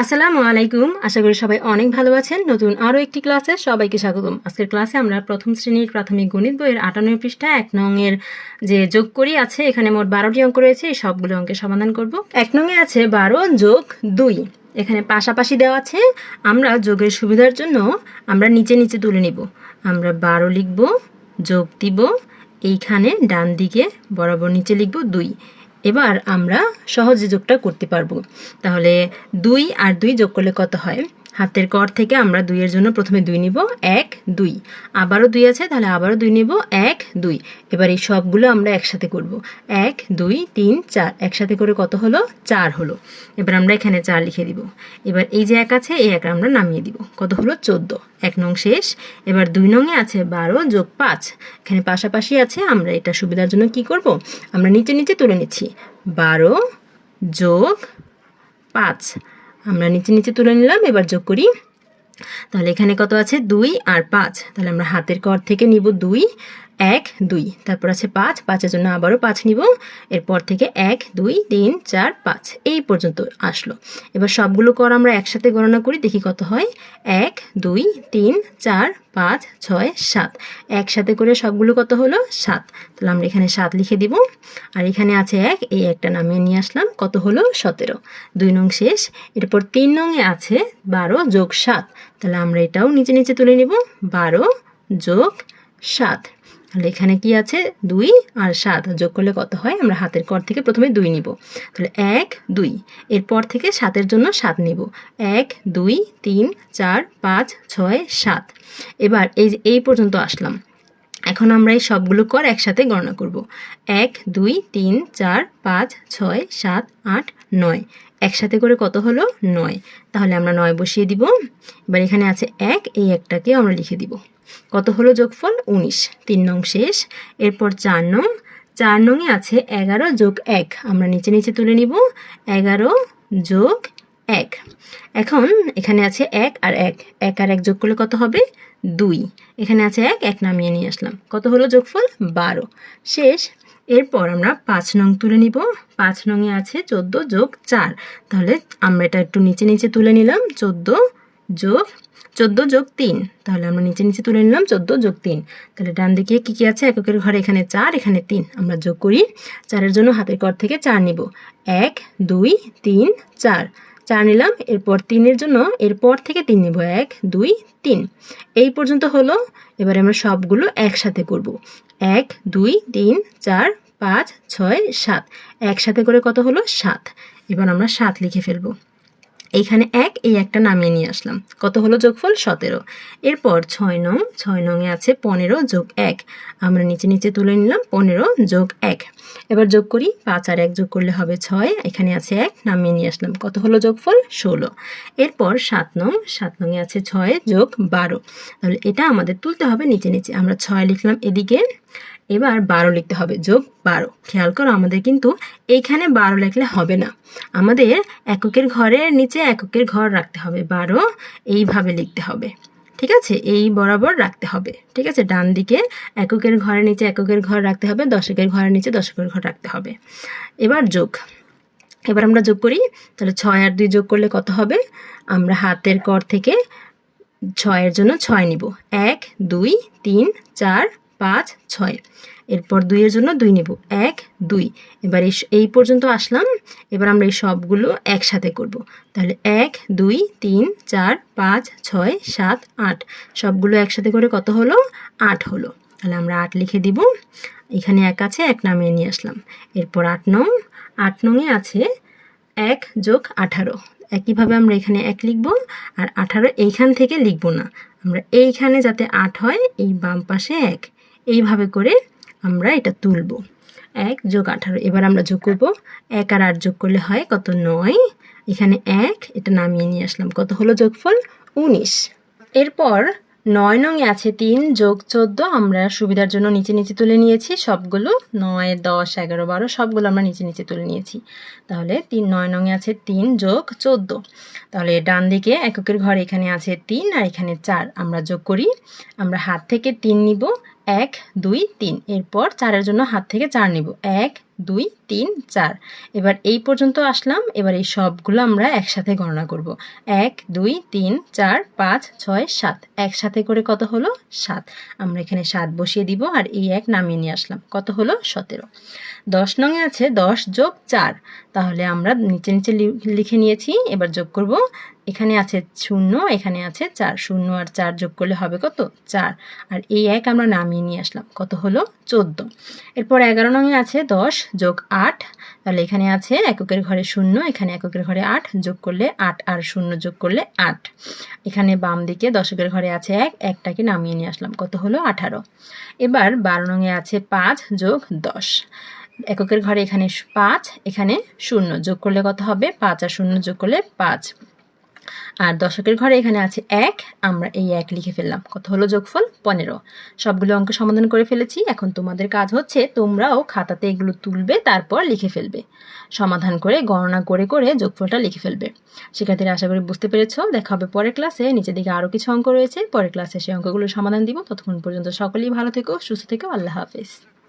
আসসালামু আলাইকুম। আশা করি সবাই অনেক ভালো আছেন। নতুন আরও একটি ক্লাসে সবাইকে স্বাগতম। আজকের ক্লাসে আমরা প্রথম শ্রেণির প্রাথমিক গণিত বইয়ের আটান্ন পৃষ্ঠা এক নংয়ের যে যোগ করি আছে, এখানে মোট বারোটি অঙ্ক রয়েছে, এই সবগুলো অঙ্কের সমাধান করব। এক নংয়ে আছে বারো যোগ দুই। এখানে পাশাপাশি দেওয়া আছে, আমরা যোগের সুবিধার জন্য আমরা নিচে নিচে তুলে নিব। আমরা বারো লিখব, যোগ দিব, এইখানে ডান দিকে বরাবর নিচে লিখব দুই। এবার আমরা সহজে যোগটা করতে পারব। তাহলে দুই আর দুই যোগ করলে কত হয়? হাতের কর থেকে আমরা দুইয়ের জন্য প্রথমে দুই নিব, এক, দুই। আবারও দুই আছে, তাহলে আবারও দুই নিব, এক, দুই। এবার এই সবগুলো আমরা একসাথে করব। এক, দুই, তিন, চার। একসাথে করে কত হলো? চার হলো। এবার আমরা এখানে চার লিখে দিব। এবার এই যে এক আছে, এই এক আমরা নামিয়ে দিব। কত হলো? চোদ্দ। এক নং শেষ। এবার দুই নংয়ে আছে বারো যোগ পাঁচ। এখানে পাশাপাশি আছে, আমরা এটা সুবিধার জন্য কি করব? আমরা নিচে নিচে তুলে নিচ্ছি। বারো যোগ পাঁচ। আমরা নিচে নিচে তুলে নিলাম, এবার যোগ করি। তাহলে এখানে কত আছে? দুই আর পাঁচ। তাহলে আমরা হাতের কর থেকে নিব দুই। এক, দুই। তারপর আছে পাঁচ। পাঁচের জন্য আবারও পাঁচ নিব। এরপর থেকে এক, দুই, তিন, চার, পাঁচ। এই পর্যন্ত আসলো। এবার সবগুলো কর আমরা একসাথে গণনা করি, দেখি কত হয়। এক, দুই, তিন, চার, পাঁচ, ছয়, সাত। একসাথে করে সবগুলো কত হলো? সাত। তাহলে আমরা এখানে সাত লিখে দিব। আর এখানে আছে এক, এই একটা নামিয়ে নিয়ে আসলাম। কত হলো? সতেরো। দুই নং শেষ। এরপর তিন নংয়ে আছে বারো যোগ সাত। তাহলে আমরা এটাও নিচে নিচে তুলে নিব। বারো যোগ সাত। তাহলে এখানে কি আছে? দুই আর সাত। যোগ করলে কত হয়? আমরা হাতের কর থেকে প্রথমে দুই নিব। তাহলে এক, দুই। এরপর থেকে সাতের জন্য সাত নিব। এক, দুই, তিন, চার, পাঁচ, ছয়, সাত। এবার এই এই পর্যন্ত আসলাম। এখন আমরা এই সবগুলো কর একসাথে গণনা করব। এক, দুই, তিন, চার, পাঁচ, ছয়, সাত, আট, নয়। একসাথে করে কত হলো? নয়। তাহলে আমরা নয় বসিয়ে দিব। এবার এখানে আছে এক। এই একটাকে আমরা লিখে দিব। কত হলো যোগফল? উনিশ। তিন নং শেষ। এরপর চার নং। চার নংয়ে আছে এগারো যোগ এক। আমরা নিচে নিচে তুলে নিব। এগারো যোগ এক। এখন এখানে আছে এক আর এক। এক আর এক যোগ করলে কত হবে? দুই। এখানে আছে এক এক নামিয়ে নিয়ে আসলাম। কত হলো যোগফল? বারো। শেষ। এরপর আমরা পাঁচ নং তুলে নিব। পাঁচ নংয়ে আছে চোদ্দ যোগ চার। তাহলে আমরা এটা একটু নিচে নিচে তুলে নিলাম। চোদ্দ যোগ চোদ্দ যোগ তিন। তাহলে আমরা নিচে নিচে তুলে নিলাম চোদ্দ যোগ তিন। তাহলে ডান দিকে কী কী আছে? এককের ঘরে এখানে চার, এখানে তিন। আমরা যোগ করি, চারের জন্য হাতের কর থেকে চার নিব। এক, দুই, তিন, চার। চার নিলাম, এরপর তিনের জন্য এরপর থেকে তিন নিব। এক, দুই, তিন। এই পর্যন্ত হলো। এবারে আমরা সবগুলো একসাথে করব। এক, দুই, তিন, চার, পাঁচ, ছয়, সাত। একসাথে করে কত হলো? সাত। এবার আমরা সাত লিখে ফেলব। এইখানে এক, এই একটা নামিয়ে নিয়ে আসলাম। কত হলো যোগফল? সতেরো। এরপর ছয় নং, ছয় নংয়ে আছে পনেরো যোগ এক। আমরা নিচে নিচে তুলে নিলাম পনেরো যোগ এক। এবার যোগ করি, পাঁচ আর এক যোগ করলে হবে ছয়। এখানে আছে এক, নামিয়ে নিয়ে আসলাম। কত হলো যোগফল? ষোলো। এরপর সাত নং, সাত নংয়ে আছে ছয় যোগ বারো। তাহলে এটা আমাদের তুলতে হবে নিচে নিচে। আমরা ছয় লিখলাম এদিকে। এবার বারো লিখতে হবে, যোগ বারো। খেয়াল করো, আমাদের কিন্তু এইখানে বারো লিখলে হবে না। আমাদের এককের ঘরের নিচে এককের ঘর রাখতে হবে, বারো এইভাবে লিখতে হবে। ঠিক আছে? এই বরাবর রাখতে হবে। ঠিক আছে? ডান দিকে এককের ঘরের নিচে এককের ঘর রাখতে হবে, দশকের ঘরের নিচে দশকের ঘর রাখতে হবে। এবার যোগ। এবার আমরা যোগ করি, তাহলে ছয় আর দুই যোগ করলে কত হবে? আমরা হাতের কর থেকে ছয়ের জন্য ছয় নিব। এক, দুই, তিন, চার পাঁচ, ছয়। এরপর দুইয়ের জন্য দুই নেব। এক, দুই। এবার এই পর্যন্ত আসলাম। এবার আমরা এই সবগুলো একসাথে করব। তাহলে এক, দুই, তিন, চার, পাঁচ, ছয়, সাত, আট। সবগুলো একসাথে করে কত হলো? আট হলো। তাহলে আমরা আট লিখে দিব। এখানে এক আছে, এক নামিয়ে নিয়ে আসলাম। এরপর আট নং। আট নংয়ে আছে এক যোগ আঠারো। একইভাবে আমরা এখানে এক লিখব আর আঠারো এইখান থেকে লিখব না। আমরা এইখানে যাতে আট হয়, এই বাম পাশে এক। এইভাবে করে আমরা এটা তুলব। এক যোগ আঠারো, এবার আমরা যোগ করব। এক আর আট যোগ করলে হয় কত? নয়। এখানে এক, এটা নামিয়ে নিয়ে আসলাম। কত হলো যোগফল? উনিশ। এরপর নয় নংয়ে আছে তিন যোগ চোদ্দ, আমরা সুবিধার জন্য নিচে নিচে তুলে নিয়েছি। সবগুলো নয়, দশ, এগারো, বারো, সবগুলো আমরা নিচে নিচে তুলে নিয়েছি। তাহলে তিন, নয় নংয়ে আছে তিন যোগ চোদ্দ। তাহলে ডান দিকে এককের ঘর এখানে আছে তিন আর এখানে চার। আমরা যোগ করি, আমরা হাত থেকে তিন নিব, এক, দুই, তিন। এরপর চারের জন্য হাত থেকে চার নিব, এক দুই, তিন, চার। এবার এই পর্যন্ত আসলাম, এবার এই সবগুলো আমরা একসাথে গণনা করব। এক, দুই, তিন, চার, পাঁচ, ছয়, সাত। একসাথে করে কত হলো? সাত। আমরা এখানে সাত বসিয়ে দিব আর এই এক নামিয়ে নিয়ে আসলাম। কত হলো? সতেরো। দশ নঙে আছে দশ যোগ চার। তাহলে আমরা নিচে নিচে লিখে নিয়েছি। এবার যোগ করব এখানে আছে শূন্য, এখানে আছে চার। শূন্য আর চার যোগ করলে হবে কত? চার। আর এই এক আমরা নামিয়ে নিয়ে আসলাম। কত হলো? চোদ্দ। এরপর এগারো নঙে আছে দশ যোগ আট। তাহলে এখানে আছে এককের ঘরে শূন্য, এখানে এককের ঘরে আট যোগ করলে আট, আর শূন্য যোগ করলে আট। এখানে বাম দিকে দশকের ঘরে আছে এক, একটাকে নামিয়ে নিয়ে আসলাম। কত হলো? আঠারো। এবার বারো নঙে আছে পাঁচ যোগ দশ। এককের ঘরে এখানে পাঁচ, এখানে শূন্য। যোগ করলে কত হবে? পাঁচ। আর শূন্য যোগ করলে পাঁচ। আর দশকের ঘরে এখানে আছে এক, আমরা এই এক লিখে ফেললাম। কত হলো যোগফল? পনেরো। সবগুলো অঙ্ক সমাধান করে ফেলেছি। এখন তোমাদের কাজ হচ্ছে তোমরাও খাতাতে এগুলো তুলবে, তারপর লিখে ফেলবে। সমাধান করে, গণনা করে করে যোগফলটা লিখে ফেলবে। শিক্ষার্থীরা, আশা করি বুঝতে পেরেছ। দেখা হবে পরের ক্লাসে। নিচের দিকে আরও কিছু অঙ্ক রয়েছে। পরের ক্লাসে সেই অঙ্কগুলো সমাধান দিব। ততক্ষণ পর্যন্ত সকলেই ভালো থেকো, সুস্থ থেকো। আল্লাহ হাফেজ।